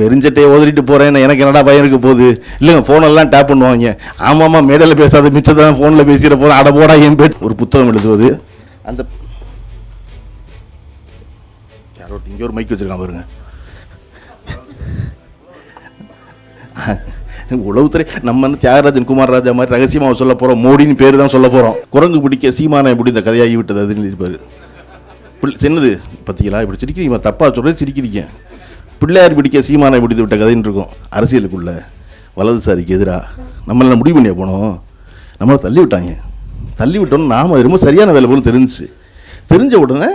வெறிஞ்சட்டையை ஓதிட்டு போகிறேன்னு எனக்கு என்னடா பயம் இருக்க போகுது? இல்லைங்க ஃபோனெல்லாம் டேப் பண்ணுவாங்க. ஆமாம்மா மேடையில் பேசாத மிச்சத்தான் ஃபோனில் பேசிட போகிறேன் அட போடா என் பேர் ஒரு புத்தகம் எழுதுவது. அந்த யாரோ இங்கே ஒரு மைக் வச்சுருக்கான் பாருங்க. உளவுத்துறை நம்ம வந்து தியாகராஜன் குமார் ராஜா மாதிரி ரகசியமாக சொல்ல போகிறோம் மோடின்னு பேர் தான் சொல்ல போகிறோம் குரங்கு பிடிக்க சீமானை எப்படி இந்த கதையாகி விட்டது? அதுன்னு இருப்பார் பிள்ளை சின்னது பார்த்தீங்களா இப்படி சிரிக்கிறீங்க தப்பாக சொல்கிறது சிரிக்கிறீங்க. பிள்ளையார் பிடிக்க சீமானை பிடித்து விட்ட கதைன்னு இருக்கும். அரசியலுக்குள்ள வலதுசாரிக்கு எதிராக நம்மளால் முடிவு பண்ணியே போனோம். நம்மளை தள்ளி விட்டாங்க. தள்ளி விட்டோன்னு நாம் ரொம்ப சரியான வேலை போல தெரிஞ்சுச்சு. தெரிஞ்ச உடனே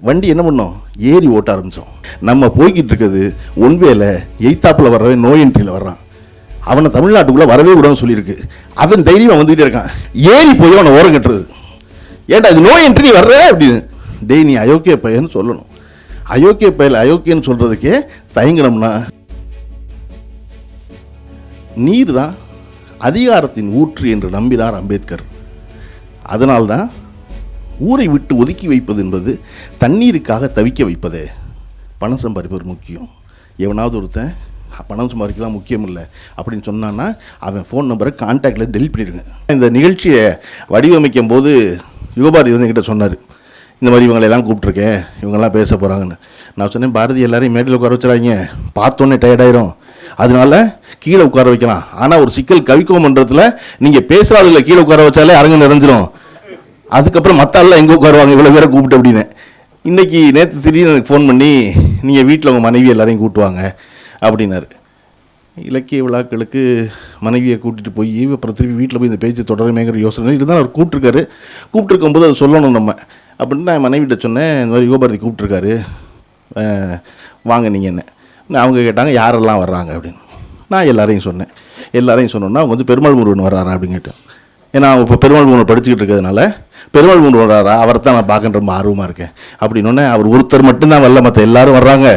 வண்டி என்ன பண்ணோம்? ஏறி ஓட்ட ஆரம்பித்தோம் நம்ம போய்கிட்டு இருக்கிறது ஒன்வேல எய்த்தாப்பில் வர்றவன் நோய் என்ட்ரியில் வர்றான். அவனை தமிழ்நாட்டுக்குள்ளே வரவே கூடாதுன்னு சொல்லியிருக்கு. அவன் தைரியமாக வந்துக்கிட்டே இருக்கான். ஏறி போய் அவனை ஓரம் கட்டுறது. ஏன்டா இது நோய் என்ட்ரி வர்ற? அப்படின்னு. டெய் நீ அயோக்கிய பையன்னு சொல்லணும். அயோக்கிய பையல் அயோக்கியன்னு சொல்கிறதுக்கே தயங்கணும்னா நீர் தான் அதிகாரத்தின் ஊற்று என்று நம்பினார் அம்பேத்கர். அதனால்தான் ஊரை விட்டு ஒதுக்கி வைப்பது என்பது தண்ணீருக்காக தவிக்க வைப்பதே. பணம் சம்பாதிப்பது முக்கியம். எவனாவது ஒருத்தன் பணம் சம்பாதிக்கலாம் முக்கியம் இல்லை அப்படின்னு சொன்னான்னா அவன் ஃபோன் நம்பரை கான்டாக்டில் டெலிட் பண்ணிடுங்க இந்த நிகழ்ச்சியை வடிவமைக்கும் போது யுகபாரதி வந்து என்கிட்ட சொன்னார் இந்த மாதிரி இவங்களெல்லாம் கூப்பிட்ருக்கேன் இவங்கெல்லாம் பேச போகிறாங்கன்னு நான் சொன்னேன் பாரதி எல்லாரையும் மேட்டில் உட்கார வச்சுறாங்க பார்த்தோன்னே டயர்டாயிரும் அதனால கீழே உட்கார வைக்கலாம். ஆனால் ஒரு சிக்கல் கவிக்கோ மன்றத்தில் நீங்கள் பேசுகிற ஆளுகளை கீழே உட்கார வச்சாலே அரங்கு நிறைஞ்சிரும். அதுக்கப்புறம் மற்ற எங்கே உட்காருவாங்க? இவ்வளோ பேரை கூப்பிட்டு அப்படின்னு. இன்னைக்கு நேற்று திடீர்னு எனக்கு ஃபோன் பண்ணி நீங்கள் வீட்டில் உங்கள் மனைவி எல்லாரையும் கூட்டுவாங்க அப்படின்னாரு. இலக்கிய விழாக்களுக்கு மனைவியை கூட்டிகிட்டு போய் அப்புறம் திருப்பி வீட்டில் போய் இந்த பேச்சு தொடருமேங்கிற யோசனை இதுதான் அவர் கூப்பிட்ருக்காரு கூப்பிட்டுருக்கும்போது அதை சொல்லணும் நம்ம. அப்படின்னு நான் மனைவிட்ட சொன்னேன் இந்த மாதிரி யுகபாரதி கூப்பிட்ருக்காரு வாங்க நீங்கள் என்ன? அவங்க கேட்டாங்க யாரெல்லாம் வர்றாங்க? அப்படின்னு. நான் எல்லாரையும் சொன்னேன். எல்லாரையும் சொன்னோன்னா அவங்க வந்து பெருமாள் முருகன் வர்றாரா? அப்படின்னு கேட்டேன். ஏன்னா அவங்க இப்போ பெருமாள் முருகன் படிச்சுக்கிட்டு இருக்கிறதுனால பெருமாள் முருகன் வர்றாரா? அவரை தான் நான் பார்க்க ரொம்ப ஆர்வமாக இருக்கேன். அப்படின்னோடனே அவர் ஒருத்தர் மட்டும்தான் வரல. மற்ற எல்லாரும் வர்றாங்க.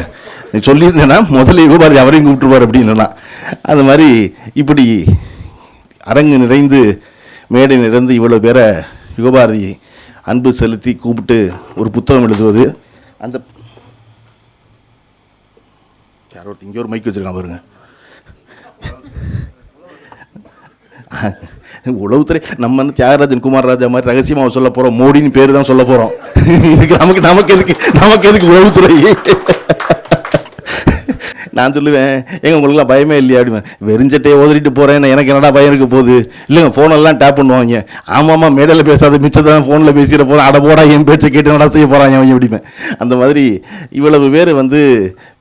நீ சொல்லியிருந்தேன்னா முதல்ல யுகபாரதி அவரையும் கூப்பிட்டுருவார் அப்படின்னா அது மாதிரி இப்படி அரங்கு நிறைந்து மேடை நிறைந்து இவ்வளோ பேரை யுகபாரதி அன்பு செலுத்தி கூப்பிட்டு ஒரு புத்தகம் எழுதுவது. அந்த யாரோ ஒருத்தர் இங்கே ஒரு மைக் வச்சுருக்கான் பாருங்க. உளவுத்துறை நம்ம வந்து தியாகராஜன் குமார் ராஜா மாதிரி ரகசியமாக சொல்ல போகிறோம் மோடின்னு பேர் தான் சொல்ல போகிறோம் இதுக்கு நமக்கு நமக்கு எதுக்கு நமக்கு எதுக்கு உளவுத்துறை? நான் சொல்லுவேன் ஏங்க உங்களுக்குலாம் பயமே இல்லையா அப்படிமே வெறிஞ்சட்டையை ஓதிட்டு போகிறேன் எனக்கு என்னடா பயம் இருக்க போகுது? இல்லைங்க ஃபோனெல்லாம் டேப் பண்ணுவாங்க. ஆமாம்மா மேடையில் பேசாத மிச்சத்தான் ஃபோனில் பேசிட போகிறேன் அட போடா என் பேச்சை கேட்டு என்னடா செய்ய போகிறாங்க அவன் அப்படிவேன் அந்த மாதிரி இவ்வளவு பேர் வந்து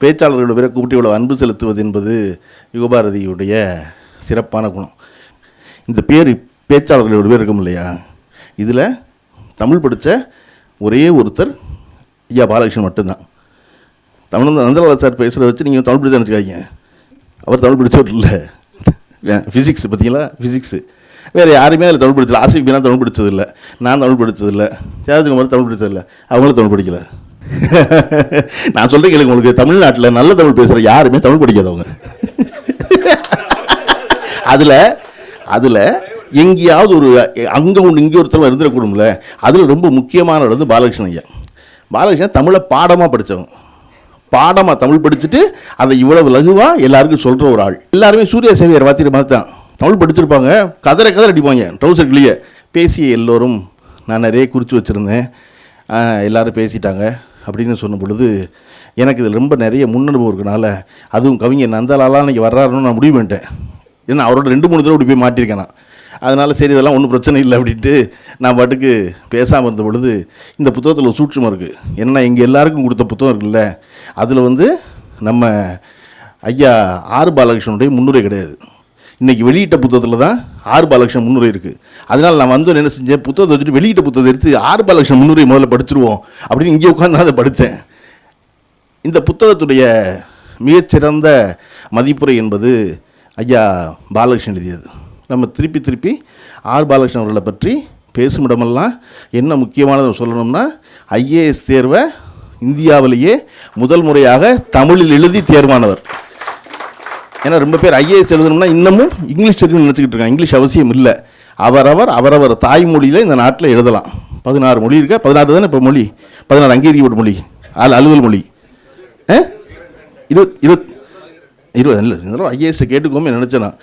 பேச்சாளர்களோட பேரை கூப்பிட்டு இவ்வளவு அன்பு செலுத்துவது என்பது யுகபாரதியுடைய சிறப்பான குணம். இந்த பேர் பேச்சாளர்களோட பேர் இருக்கும் இல்லையா? இதில் தமிழ் படித்த ஒரே ஒருத்தர் ஐயா பாலகிருஷ்ணன் மட்டும்தான். தமிழ் நந்தலால சார் பேசுகிற வச்சு நீங்கள் தமிழ் படிச்சு நினச்சிக்காதீங்க. அவர் தமிழ் படித்தவர் இல்லை. ஃபிசிக்ஸ் பார்த்தீங்களா? ஃபிசிக்ஸு வேறு யாருமே அதில் தமிழ் படிச்சல ஆசிக் பீனா தமிழ் படித்ததில்லை நான் தமிழ் படித்ததில்லை ஜாதகுமார் தமிழ் படித்ததில்லை அவங்களும் தமிழ் படிக்கல. நான் சொல்கிறேன் கேளுங்க உங்களுக்கு. தமிழ்நாட்டில் நல்ல தமிழ் பேசுகிற யாருமே தமிழ் படிக்காதவங்க. அதில் அதில் எங்கேயாவது ஒரு அங்கே ஒன்று இங்கே ஒருத்தர் இருந்துடக்கூடும்ல. அதில் ரொம்ப முக்கியமானது வந்து பாலகிருஷ்ணன் ஐயா. பாலகிருஷ்ணன் தமிழை பாடமாக படித்தவங்க பாடமாக தமிழ் படிச்சுட்டு அதை இவ்வளவு லகுவாக எல்லாருக்கும் சொல்கிற ஒரு ஆள். எல்லாருமே சூரிய சேவியர் வாத்திரி மாதிரி தான். தமிழ் படிச்சிருப்பாங்க. கதரை கதரை அடிப்பாங்க. ட்ரௌசர் கிளியே. பேசிய எல்லோரும் நான் நிறைய குறித்து வச்சுருந்தேன். எல்லோரும் எல்லாரும் பேசிட்டாங்க. அப்படின்னு சொன்ன பொழுது எனக்கு இதில் ரொம்ப நிறைய முன்னனுபவம் இருக்கனால அதுவும் கவிஞர் நந்தாலாலாம் இன்னைக்கு வர்றாருன்னு நான் முடிவு பண்ணிட்டேன். ஏன்னா அவரோட ரெண்டு மூணு தடவை இப்படி போய் மாட்டியிருக்கேன். நான் அதனால் சரி இதெல்லாம் ஒன்றும் பிரச்சனை இல்லை அப்படின்ட்டு நான் பாட்டுக்கு பேசாமல் இருந்த பொழுது இந்த புத்தகத்தில் ஒரு சூட்சமாக இருக்குது என்ன எங்கள் எல்லாருக்கும் கொடுத்த புத்தகம் இருக்குல்ல அதில் வந்து நம்ம ஐயா ஆர் பாலகிருஷ்ணனுடைய முன்னுரை கிடையாது. இன்றைக்கி வெளியிட்ட புத்தகத்தில் தான் ஆர் பாலகிருஷ்ணன் முன்னுரை இருக்குது அதனால் நான் வந்து என்ன செஞ்சேன்? புத்தகத்தை வச்சுட்டு வெளியிட்ட புத்தகத்தை எடுத்து ஆர் பாலகிருஷ்ணன் முன்னுரை முதல்ல படிச்சிருவோம் அப்படின்னு இங்கே உட்காந்து நான் அதை படித்தேன். இந்த புத்தகத்துடைய மிகச்சிறந்த மதிப்புரை என்பது ஐயா பாலகிருஷ்ணன் எழுதியது. நம்ம திருப்பி திருப்பி ஆர் பாலகிருஷ்ணன் அவர்களை பற்றி பேசும் இடமெல்லாம் என்ன முக்கியமானது சொல்லணும்னா ஐஏஎஸ் தேர்வை இந்தியாவிலேயே முதல் முறையாக தமிழில் எழுதி தேர்வானவர். ஏன்னா ரொம்ப பேர் ஐஏஎஸ் எழுதணும்னா இன்னமும் இங்கிலீஷ் தெரியும் நினச்சிக்கிட்டு இருக்காங்க. இங்கிலீஷ் அவசியம் இல்லை. அவரவர் அவரவர் தாய்மொழியில் இந்த நாட்டில் எழுதலாம். பதினாறு மொழி இருக்கா? பதினாறு தானே இப்போ மொழி? பதினாறு அங்கீகரிக்கப்பட்ட மொழி. அல் அலுவல் மொழி. ஆ? இருபத் இருபத் இருபது இல்லை இந்த ஐஏஎஸ்ஸை கேட்டுக்கோமே நினச்சேன்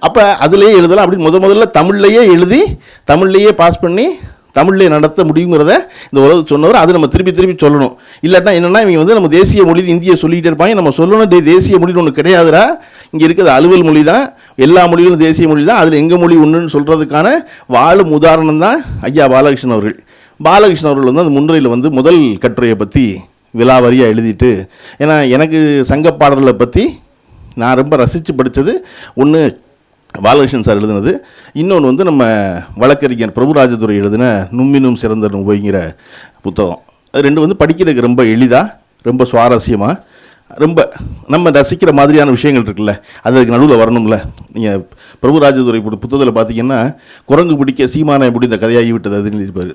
அப்போ அதுலேயே எழுதலாம் அப்படின்னு முத முதல்ல தமிழ்லையே எழுதி தமிழ்லையே பாஸ் பண்ணி தமிழ்லேயே நடத்த முடியுங்கிறத இந்த உலகத்துக்கு சொன்னவர் அது நம்ம திருப்பி திருப்பி சொல்லணும். இல்லாட்டா என்னென்னா இவங்க வந்து நம்ம தேசிய மொழியில் இந்தியை சொல்லிகிட்டே இருப்பாங்க. நம்ம சொல்லணும் டே தேசிய மொழின்னு ஒன்று கிடையாதுடா. இங்கே இருக்கிறது அலுவல் மொழி தான் எல்லா மொழிகளும் தேசிய மொழி தான் அதில் எங்கள் மொழி ஒன்றுன்னு சொல்கிறதுக்கான வாழும் உதாரணம் தான் ஐயா பாலகிருஷ்ணன் அவர்கள். பாலகிருஷ்ணன் அவர்கள் வந்து அந்த முன்னுரையில் வந்து முதல் கட்டுரையை பற்றி விலாவரியாக எழுதிட்டு ஏன்னா எனக்கு சங்க பாடல்களை பற்றி நான் ரொம்ப ரசித்து படித்தது ஒன்று பாலகிருஷ்ணன் சார் எழுதினது. இன்னொன்று வந்து நம்ம வழக்கறிஞர் பிரபுராஜதுரை எழுதின நும்மினும் சிறந்த நுபைங்கிற புத்தகம். அது ரெண்டு வந்து படிக்கிறதுக்கு ரொம்ப எளிதாக ரொம்ப சுவாரஸ்யமாக ரொம்ப நம்ம ரசிக்கிற மாதிரியான விஷயங்கள் இருக்குல்ல அது அதுக்கு நடுவில் வரணும்ல. நீங்கள் பிரபுராஜதுரை புத்தகத்தில் பார்த்தீங்கன்னா குரங்கு பிடிக்க சீமானை பிடித்த கதையாகி விட்டது அதுன்னு இருப்பார்.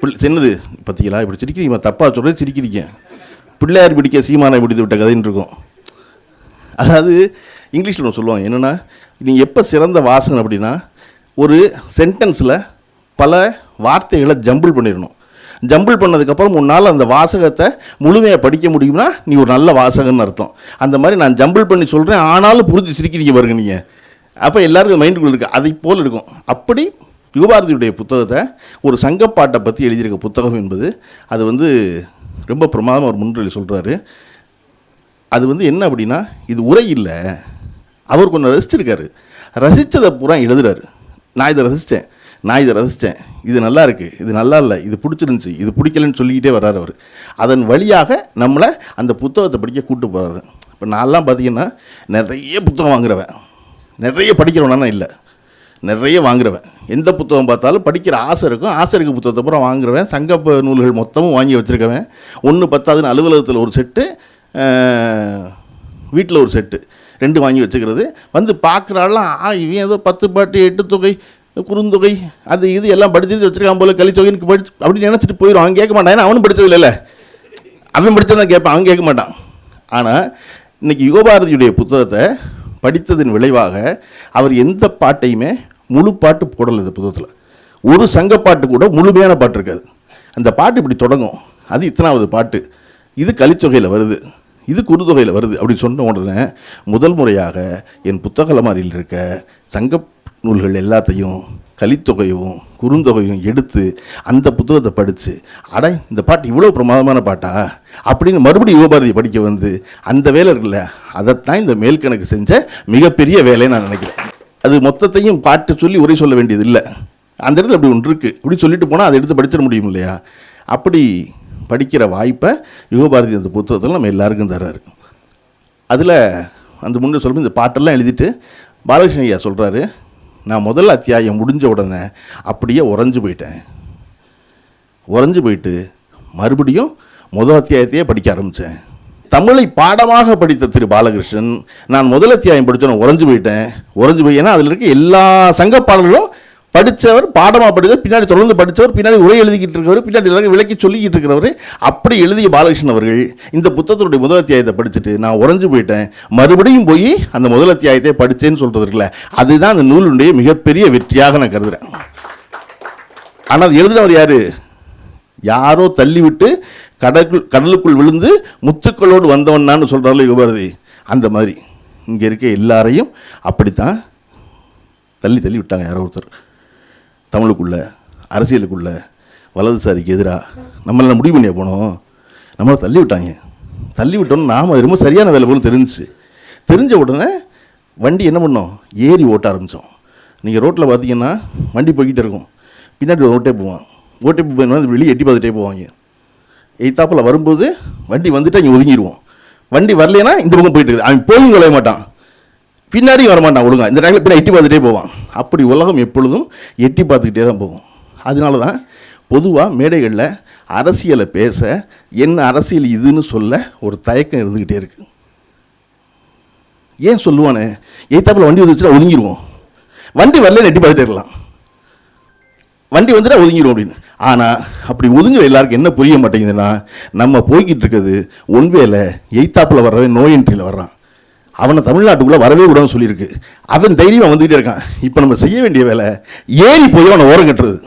பிள்ளை சின்னது பார்த்தீங்களா இப்படி சிரிக்கிறீங்க தப்பாக சொல்கிறது சிரிக்கிறீங்க. பிள்ளையார் பிடிக்க சீமானை பிடித்து விட்ட கதைன்னு இருக்கும். அதாவது இங்கிலீஷில் ஒன்று சொல்லுவாங்க. என்னென்னா நீங்கள் எப்போ சிறந்த வாசகன் அப்படின்னா ஒரு சென்டென்ஸில் பல வார்த்தைகளை ஜம்பிள் பண்ணிடணும். ஜம்பிள் பண்ணதுக்கப்புறம் உன்னால் அந்த வாசகத்தை முழுமையாக படிக்க முடியும்னா நீ ஒரு நல்ல வாசகன்னு அர்த்தம். அந்த மாதிரி நான் ஜம்பிள் பண்ணி சொல்கிறேன் ஆனாலும் புரிஞ்சு சிரிக்கிறீங்க பாருங்க நீங்கள் அப்போ எல்லாருக்கும் மைண்டுக்குள்ள இருக்குது அதை போல் இருக்கும். அப்படி யுகபாரதியுடைய புத்தகத்தை ஒரு சங்கப்பாட்டை பற்றி எழுதியிருக்க புத்தகம் என்பது அது வந்து ரொம்ப பிரமாதமாக ஒரு முன்னிலை சொல்கிறாரு அது வந்து என்ன அப்படின்னா இது உரை இல்லை. அவர் கொஞ்சம் ரசிச்சிருக்காரு. ரசித்ததை பூரா எழுதுறாரு. நான் இதை ரசித்தேன் நான் இதை ரசித்தேன் இது நல்லா இருக்குது இது நல்லா இல்லை. இது பிடிச்சிருந்துச்சி. இது பிடிக்கலன்னு சொல்லிக்கிட்டே வர்றாரு அவர். அதன் வழியாக நம்மளை அந்த புத்தகத்தை படிக்க கூப்பிட்டு போகிறாரு இப்போ நான்லாம் பார்த்தீங்கன்னா நிறைய புத்தகம் வாங்குறவன். நிறைய படிக்கிறவனா இல்லை. நிறைய வாங்குறவன். எந்த புத்தகம் பார்த்தாலும் படிக்கிற ஆசை இருக்கும். ஆசை இருக்க புத்தகத்தை பூரா வாங்குறவன். சங்க நூல்கள் மொத்தமும் வாங்கி வச்சுருக்கவன். ஒன்று பத்தாதுன்னு அலுவலகத்தில் ஒரு செட்டு வீட்டில் ஒரு செட்டு. ரெண்டு வாங்கி வச்சுக்கிறது. வந்து பார்க்குறாலாம் ஆ இவன் ஏதோ பத்து பாட்டு எட்டு தொகை குறுந்தொகை அது இது எல்லாம் படிச்சு வச்சிருக்கான் போல கலித்தொகைன்னு படிச்சு அப்படின்னு நினச்சிட்டு போயிடும் அவன் கேட்க மாட்டான். ஏன்னா அவனும் படித்தது இல்லைல்ல அவன் படித்ததான் கேட்பான். அவன் கேட்க மாட்டான். ஆனால் இன்னைக்கு யுகபாரதியுடைய புத்தகத்தை படித்ததன் விளைவாக அவர் எந்த பாட்டையுமே முழு பாட்டு போடலை இந்த புத்தகத்தில். ஒரு சங்க பாட்டு கூட முழுமையான பாட்டு இருக்காது. அந்த பாட்டு இப்படி தொடங்கும். அது இத்தனாவது பாட்டு. இது கலித்தொகையில் வருது. இது குறுந்தொகையில் வருது அப்படின்னு சொன்ன உடனே முதல் முறையாக என் புத்தக அலமாரியில் இருக்க சங்க நூல்கள் எல்லாத்தையும் கலித்தொகையும் குறுந்தொகையும் எடுத்து அந்த புத்தகத்தை படித்து அட இந்த பாட்டு இவ்வளோ பிரமாதமான பாட்டா? அப்படின்னு மறுபடியும் யுவபாரதி படிக்க வந்து அந்த வேலை இருக்குல்ல அதைத்தான் இந்த மேல்கணக்கு செஞ்ச மிகப்பெரிய வேலையை நான் நினைக்கிறேன். அது மொத்தத்தையும் பாட்டு சொல்லி உரை சொல்ல வேண்டியது இல்லை அந்த இடத்துல அப்படி ஒன்று இருக்குது இப்படி சொல்லிட்டு போனால் அதை எடுத்து படிச்சிட முடியும் இல்லையா? அப்படி படிக்கிற வாய்ப்பை யுகபாரதி அந்த புத்தகத்தில் நம்ம எல்லாருக்கும் தர்றாரு அதில் அந்த முன்னே சொல்லும்போது இந்த பாட்டெல்லாம் எழுதிட்டு பாலகிருஷ்ண ஐயா சொல்கிறாரு நான் முதல் அத்தியாயம் முடிஞ்ச உடனே அப்படியே உறைஞ்சு போயிட்டேன். உறைஞ்சு போயிட்டு மறுபடியும் முதல் அத்தியாயத்தையே படிக்க ஆரம்பித்தேன் தமிழை பாடமாக படித்த திரு பாலகிருஷ்ணன் நான் முதல் அத்தியாயம் படித்தோன்னு உறைஞ்சு போயிட்டேன். உறைஞ்சு போய் ஏன்னா அதில் இருக்க எல்லா சங்க பாடல்களும் படித்தவர் பாடமாக படித்தவர் பின்னாடி தொடர்ந்து படித்தவர் பின்னாடி உரை எழுதிக்கிட்டு இருக்கிறவர் பின்னாடி எல்லாரும் விளக்கி சொல்லிக்கிட்டு இருக்கிறவர் அப்படி எழுதிய பாலகிருஷ்ணன் அவர்கள் இந்த புத்தகத்தினுடைய முதல் அத்தியாயத்தை படிச்சுட்டு நான் உறைஞ்சு போயிட்டேன். மறுபடியும் போய் அந்த முதல் அத்தியாயத்தை படித்தேன்னு சொல்கிறது இருக்குல்ல அதுதான் அந்த நூலுடைய மிகப்பெரிய வெற்றியாக நான் கருதுகிறேன் ஆனால் அது எழுதினவர் யார்? யாரோ தள்ளிவிட்டு கடலுக்குள் கடலுக்குள் விழுந்து முத்துக்களோடு வந்தவன்னான்னு சொல்கிறார்கள் யுகபாரதி. அந்த மாதிரி. இங்கே இருக்க எல்லாரையும் அப்படித்தான் தள்ளி தள்ளி விட்டாங்க யாரோ ஒருத்தர். தமிழுக்குள்ள அரசியலுக்குள்ள வலதுசாரிக்கு எதிராக நம்மளால் முடிவு பண்ணியே போனோம். நம்மளை தள்ளி விட்டாங்க. தள்ளி விட்டோன்னு நாம் ரொம்ப சரியான வேலை போல தெரிஞ்சுச்சு. தெரிஞ்ச உடனே வண்டி என்ன பண்ணோம்? ஏறி ஓட்ட ஆரம்பித்தோம் நீங்கள் ரோட்டில் பார்த்தீங்கன்னா வண்டி போய்கிட்டே இருக்கும். பின்னாடி ஓட்டே போவான். ஓட்டே போய் வெளியே எட்டி பார்த்துட்டே போவாங்க. எய்த்தாப்பில் வரும்போது வண்டி வந்துட்டு அங்கே ஒதுங்கிடுவோம் வண்டி வரலைன்னா இந்த பக்கம் போயிட்டு இருக்குது. அவன் போயும் கொலைய மாட்டான். பின்னாடியும் வரமாட்டான் ஒழுங்கா. இந்த டைமில் பின்னாடி எட்டி பார்த்துட்டே போவான். அப்படி உலகம் எப்பொழுதும் எட்டி பார்த்துக்கிட்டே தான் போகும். அதனால தான் பொதுவாக மேடைகளில் அரசியலை பேச என்ன அரசியல் இதுன்னு சொல்ல ஒரு தயக்கம் இருந்துக்கிட்டே இருக்குது ஏன் சொல்லுவானே? எய்த்தாப்பில் வண்டி வந்துச்சுன்னா ஒதுங்கிடுவோம் வண்டி வரல எட்டி பார்த்துட்டே இருக்கலாம். வண்டி வந்துட்டா ஒதுங்கிடும் அப்படின்னு. ஆனால் அப்படி ஒதுங்குற எல்லாருக்கும் என்ன புரிய மாட்டேங்குதுன்னா நம்ம போய்கிட்டு இருக்கிறது ஒன்வேல எய்த்தாப்பில் வர்றவன் நோய் என்ட்ரியில் வர்றான். அவனை தமிழ்நாட்டுக்குள்ளே வரவே கூடாதுன்னு சொல்லியிருக்கு. அவன் தைரியமாக வந்துக்கிட்டே இருக்கான். இப்போ நம்ம செய்ய வேண்டிய வேலை ஏறி போய் அவனை ஓரம் கட்டுறது.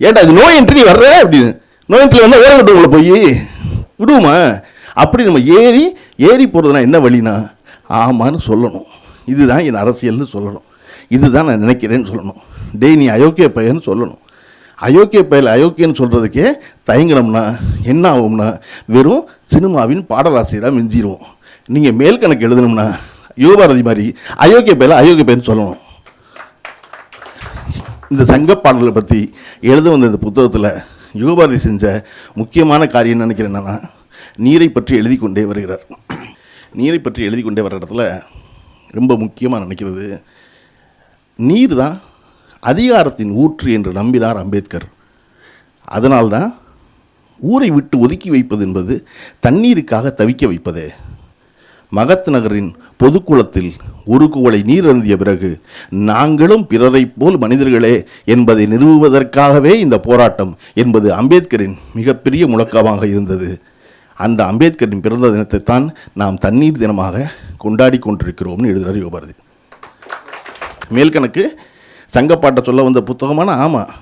ஏன்டா இது நோய் என்ட்ரி வர்ற? அப்படின்னு. நோய் என்ட்ரி வந்தால் ஓரம் கட்டுவங்களை போய் விடுவோமா? அப்படி நம்ம ஏறி ஏறி போகிறதுனா என்ன வழினா? ஆமான்னு சொல்லணும். இதுதான் என் அரசியல்னு சொல்லணும். இதுதான் நான் நினைக்கிறேன்னு சொல்லணும். டெய் நீ அயோக்கிய பையன்னு சொல்லணும். அயோக்கிய பயில் அயோக்கியன்னு சொல்கிறதுக்கே தயங்கினோம்னா என்ன ஆகும்னா வெறும் சினிமாவின் பாடலாசிரியராக மிஞ்சிருவோம். நீங்கள் மேல் கணக்கு எழுதணும்னா யுவபாரதி மாதிரி அயோக்கிய பேரில் அயோக்கிய பேர்னு சொல்லணும். இந்த சங்க பாடல்களை பற்றி எழுத வந்த இந்த புத்தகத்தில் யுகபாரதி செஞ்ச முக்கியமான காரியம் நினைக்கிறேன் என்னென்னா நீரை பற்றி எழுதி கொண்டே வருகிறார். நீரை பற்றி எழுதி கொண்டே வர இடத்துல ரொம்ப முக்கியமாக நினைக்கிறது நீர் தான் அதிகாரத்தின் ஊற்று என்று நம்பினார் அம்பேத்கர். அதனால்தான் ஊரை விட்டு ஒதுக்கி வைப்பது என்பது தண்ணீருக்காக தவிக்க வைப்பதே. மகத் நகரின் பொதுக்குளத்தில் ஒரு குவளை நீர் அருந்திய பிறகு நாங்களும் பிறரைப் போல் மனிதர்களே என்பதை நிறுவுவதற்காகவே இந்த போராட்டம் என்பது அம்பேத்கரின் மிகப்பெரிய முழக்கமாக இருந்தது. அந்த அம்பேத்கரின் பிறந்த தினத்தை தான் நாம் தண்ணீர் தினமாக கொண்டாடி கொண்டிருக்கிறோம்னு எழுதுகிறார் யோபாரதி மேல்கணக்கு சங்கப்பாட்டை சொல்ல வந்த புத்தகமான ஆமாம்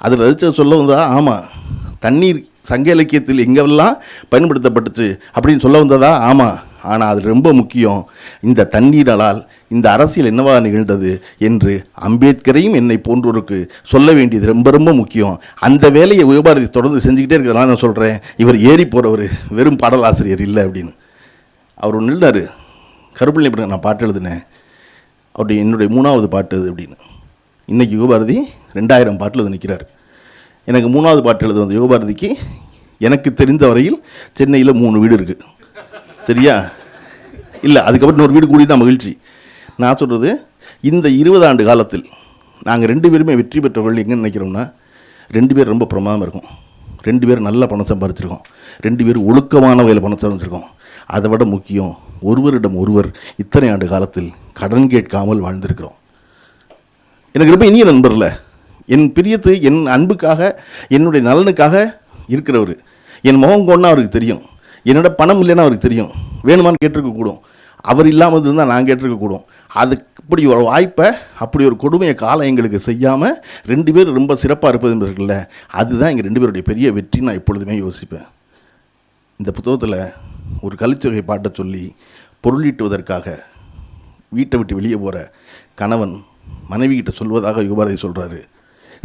அதில் ரசிச்ச சொல்ல வந்ததா? ஆமாம் தண்ணீர் சங்க இலக்கியத்தில் எங்கெல்லாம் பயன்படுத்தப்பட்டுச்சு அப்படின்னு சொல்ல வந்ததா? ஆமாம் ஆனால் அது ரொம்ப முக்கியம். இந்த தண்ணீரால் இந்த அரசியல் என்னவா நிகழ்ந்தது என்று அம்பேத்கரையும் என்னை போன்றோருக்கு சொல்ல வேண்டியது ரொம்ப ரொம்ப முக்கியம். அந்த வேலையை உயபாரதி தொடர்ந்து செஞ்சுக்கிட்டே இருக்கிறதுனால நான் சொல்கிறேன் இவர் ஏறி போகிறவர் வெறும் பாடலாசிரியர் இல்லை அப்படின்னு. அவர் ஒன்று நின்றார் கருப்பிள்ளை நான் பாட்டு எழுதினேன். அவருடைய என்னுடைய மூணாவது பாட்டு அது அப்படின்னு. இன்றைக்கி யுகபாரதி ரெண்டாயிரம் பாட்டில் எழுத நிற்கிறார் எனக்கு மூணாவது பாட்டு எழுத வந்த யுகபாரதிக்கு எனக்கு தெரிந்த வரையில் சென்னையில் மூணு வீடு இருக்குது சரியா? இல்லை அதுக்கப்புறம் இன்னொரு வீடு கூடி தான் மகிழ்ச்சி. நான் சொல்கிறது இந்த இருபது ஆண்டு காலத்தில் நாங்கள் ரெண்டு பேருமே வெற்றி பெற்றவர்கள் எங்கே நினைக்கிறோம்னா ரெண்டு பேர் ரொம்ப பிரமாதமாக இருக்கும். ரெண்டு பேர் நல்ல பணம் சம்பாரிச்சிருக்கோம் ரெண்டு பேர் ஒழுக்கமான வகையில் பணம் சம்பாரிச்சிருக்கோம் அதை விட முக்கியம் ஒருவரிடம் ஒருவர் இத்தனை ஆண்டு காலத்தில் கடன் கேட்காமல் வாழ்ந்திருக்கிறோம். எனக்கு ரொம்ப இனிய நண்பரில் என் பிரியத்து என் அன்புக்காக என்னுடைய நலனுக்காக இருக்கிறவர். என் முகம் கொண்டா அவருக்கு தெரியும். என்னோட பணம் இல்லைன்னா அவருக்கு தெரியும். வேணுமான்னு கேட்டிருக்க கூடும் அவர் இல்லாமல் இருந்தால் நான் கேட்டிருக்க கூடும் அது இப்படி ஒரு வாய்ப்பை அப்படி ஒரு கொடுமையை காலம் எங்களுக்கு செய்யாமல் ரெண்டு பேர் ரொம்ப சிறப்பாக இருப்பது இருக்குல்ல அதுதான் எங்கள் ரெண்டு பேருடைய பெரிய வெற்றி நான் எப்பொழுதுமே யோசிப்பேன். இந்த புத்தகத்தில் ஒரு கலித்தொகை பாட்டை சொல்லி பொருளீட்டுவதற்காக வீட்டை விட்டு வெளியே போகிற கணவன் மனைவி கிட்ட சொல்வதாக யுகபாரதி சொல்கிறாரு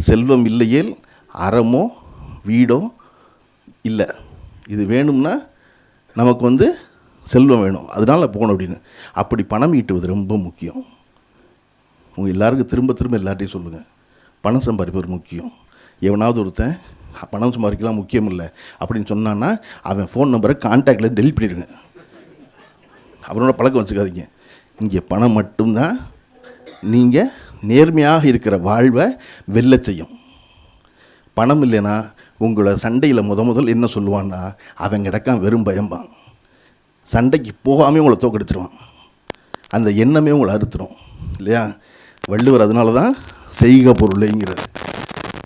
செல்வம் இல்லையேல் அறமோ வீடோ இல்லை. இது வேணும்னா நமக்கு வந்து செல்வம் வேணும். அதனால் போகணும் அப்படின்னு. அப்படி பணம் ஈட்டுவது ரொம்ப முக்கியம். உங்கள் எல்லாருக்கும் திரும்ப திரும்ப எல்லார்ட்டையும் சொல்லுங்கள் பணம் சம்பாதிப்பது முக்கியம். எவனாவது ஒருத்தன் பணம் சம்பாதிக்கலாம் முக்கியம் இல்லை. அப்படின்னு சொன்னான்னா அவன் ஃபோன் நம்பரை கான்டாக்டில் டெலிட் பண்ணிடுங்க அவனோட பழக்கம் வச்சுக்காதீங்க. இங்கே பணம் மட்டும்தான் நீங்கள் நேர்மையாக இருக்கிற வாழ்வை வெல்ல செய்யும். பணம் இல்லைன்னா உங்களை சண்டையில் முத முதல் என்ன சொல்லுவான்னா அவன் கிடக்கான் வெறும் பயம்பான். சண்டைக்கு போகாமே உங்களை தோக்கடிச்சிருவான். அந்த எண்ணமே உங்களை அறுத்துரும். இல்லையா? வள்ளுவர் அதனால தான் செய்க பொருளைங்கிறார்.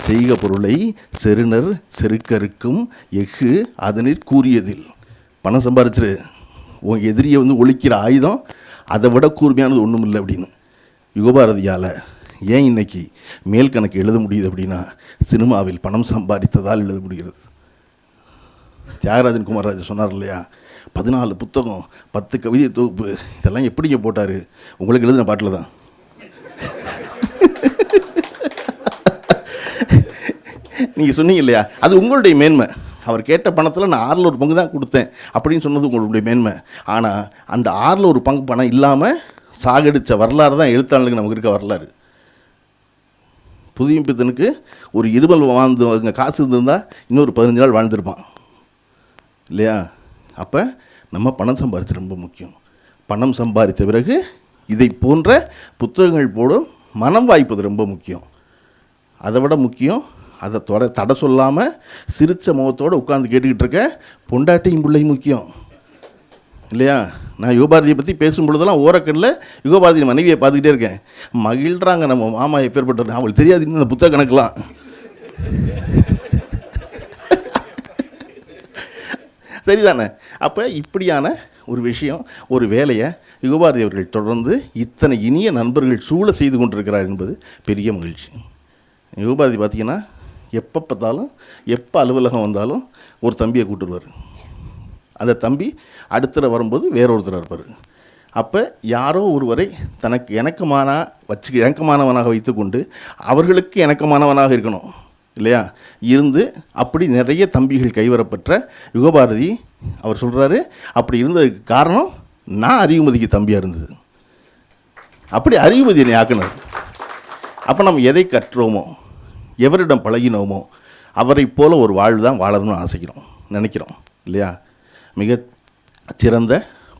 செய்க பொருளை செருணர் செருக்கருக்கும் எஃகு அதனில் கூறியதில். பணம் சம்பாரிச்சிரு. உன் எதிரியை வந்து ஒழிக்கிற ஆயுதம் அதை விட கூர்மையானது ஒன்றும் இல்லை அப்படின்னு. யுகபாரதியால் ஏன் இன்னைக்கு மேல் கணக்கு எழுத முடியுது அப்படின்னா சினிமாவில் பணம் சம்பாதித்ததால் எழுத முடிகிறது. தியாகராஜன் குமாரராஜன் சொன்னார் இல்லையா? பதினாலு புத்தகம் பத்து கவிதை தொகுப்பு இதெல்லாம் எப்படிங்க போட்டார்? உங்களுக்கு எழுதின பாட்டில் தான். நீங்கள் சொன்னீங்க இல்லையா? அது உங்களுடைய மேன்மை. அவர் கேட்ட பணத்தில் நான் ஆறில் ஒரு பங்கு தான் கொடுத்தேன் அப்படின்னு சொன்னது உங்களுடைய மேன்மை. ஆனால் அந்த ஆறில் ஒரு பங்கு பணம் இல்லாமல் சாகடித்த வரலாறு தான் எழுத்தாளர்களுக்கு நமக்கு இருக்க வரலாறு. புதிய பித்தனுக்கு ஒரு இருமல் வாழ்ந்து அங்கே காசு இருந்திருந்தா இன்னொரு பதினஞ்சு நாள் வாழ்ந்துருப்பான். இல்லையா? அப்போ நம்ம பணம் சம்பாதிச்சு ரொம்ப முக்கியம். பணம் சம்பாதித்த பிறகு இதை போன்ற புத்தகங்கள் போடும் மனம் வாய்ப்பது ரொம்ப முக்கியம். அதை விட முக்கியம் அதை தொட தடை சொல்லாமல் சிரித்த முகத்தோடு உட்காந்து கேட்டுக்கிட்டு இருக்க பொண்டாட்டியும் பிள்ளையும் முக்கியம். இல்லையா? நான் யுகபாரதியை பற்றி பேசும் பொழுதெல்லாம் ஓரக்கண்ணில் யுகபாரதி மனைவியை பார்த்துக்கிட்டே இருக்கேன். மகிழ்றாங்க நம்ம மாமா எப்பேற்பட்டவர் அவங்களுக்கு தெரியாது இந்த புத்தக கணக்கெலாம் சரிதானே? அப்போ இப்படியான ஒரு விஷயம் ஒரு வேலையை யுகபாரதி அவர்கள் தொடர்ந்து இத்தனை இனிய நண்பர்கள் சூழ செய்து கொண்டிருக்கிறார் என்பது பெரிய மகிழ்ச்சி. யுகபாரதி பார்த்தீங்கன்னா எப்போ பார்த்தாலும் எப்போ அலுவலகம் வந்தாலும் ஒரு தம்பியை கூட்டுருவார் அந்த தம்பி அடுத்தர வரும்போது வேறொருத்தர் இருப்பார். அப்போ யாரோ ஒருவரை தனக்கு இணக்கமான வச்சு இணக்கமானவனாக வைத்துக்கொண்டு அவர்களுக்கு இணக்கமானவனாக இருக்கணும் இல்லையா? இருந்து அப்படி நிறைய தம்பிகள் கைவரப்பெற்ற யுகபாரதி அவர் சொல்கிறாரு அப்படி இருந்ததுக்கு காரணம் நான் அறிவுமதிக்கு தம்பியாக இருந்தது. அப்படி அறிவுமதி என்னை ஆக்குனது. அப்போ நம்ம எதை கற்றோமோ எவரிடம் பழகினோமோ அவரைப் போல ஒரு வாழ்வு தான் வாழணும்னு ஆசைக்கிறோம் நினைக்கிறோம் இல்லையா? மிக சிறந்த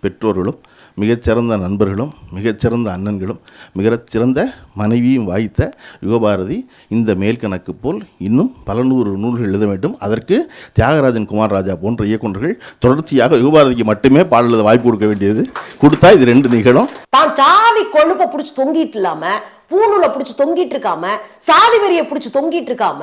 பெற்றோர்களும் மிகச்சிறந்த நண்பர்களும் மிகச்சிறந்த அண்ணன்களும் மிகச்சிறந்த மனைவியும் வாய்த்த யுகபாரதி இந்த மேல்கணக்கு போல் இன்னும் பல நூறு நூல்கள் எழுத வேண்டும். அதற்கு தியாகராஜன் குமார் ராஜா போன்ற இயக்குநர்கள் தொடர்ச்சியாக யுகபாரதிக்கு மட்டுமே பாடல் எழுத வாய்ப்பு கொடுக்க வேண்டியது. கொடுத்தா இது ரெண்டு நிகழும். தான் சாதி கொழுப்பை பிடிச்சி தொங்கிட்டு இல்லாம பூநூலை பிடிச்சி தொங்கிட்டு இருக்காம சாதி வெறியை பிடிச்சி தொங்கிட்டு இருக்காம